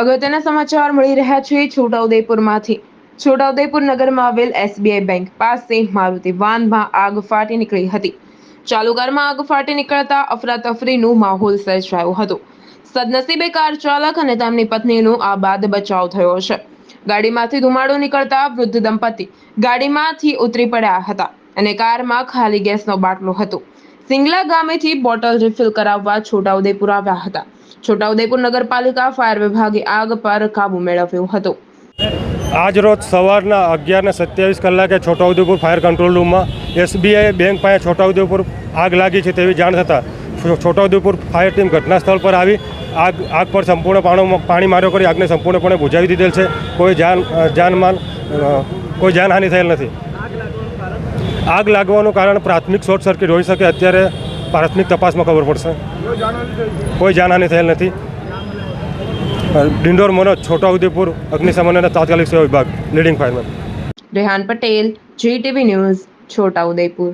અગત્યના સમાચાર મળી રહ્યા છે છોટાઉદેપુરમાંથી. છોટાઉદેપુર નગરમાં આવેલ એસબીઆઈ બેંક પાસે મારુતિ વાનમાં આગ ફાટી નીકળી હતી. ચાલુ કારમાં આગ ફાટી નીકળતા અફરાતફરીનું માહોલ સર્જાયો હતો. સદનસીબે કાર ચાલક અને તેમની પત્નીનો આ બાદ બચાવ થયો છે. ગાડીમાંથી ધુમાડો નીકળતા વૃદ્ધ દંપતી ગાડીમાંથી ઉતરી પડ્યા હતા અને કારમાં ખાલી ગેસનો બાટલો હતો. સિંગલા ગામેથી બોટલ રિફિલ કરાવવા છોટાઉદેપુર આવ્યા હતા. છોટાઉદેપુર નગરપાલિકા ફાયર વિભાગે આગ પર કાબુ મેળવ્યો હતો. આજ રોજ સવારના અગિયારને સત્યાવીસ કલાકે છોટાઉદેપુર ફાયર કંટ્રોલ રૂમમાં એસબીઆઈ બેંક પાસે છોટાઉદેપુર આગ લાગી છે તેવી જાણ થતાં છોટાઉદેપુર ફાયર ટીમ ઘટના સ્થળ પર આવી, આગ આગ પર સંપૂર્ણ પાણી માર્યો કરી આગને સંપૂર્ણપણે બુજાવી દીધેલ છે. કોઈ જાન જાનમાન કોઈ જાનહાનિ થયેલ નથી. આગ લાગવાનું કારણ પ્રાથમિક શોર્ટ સર્કિટ હોઈ શકે, અત્યારે પ્રાથમિક તપાસમાં ખબર પડશે. કોઈ જાનહાની થયેલ નથી. ડિંડોર મનોજ, છોટાઉદેપુર, અગ્નિશમન અને તાત્કાલિક સેવા વિભાગ, leading fireman Rehan Patel, GTV news, Chhota Udepur.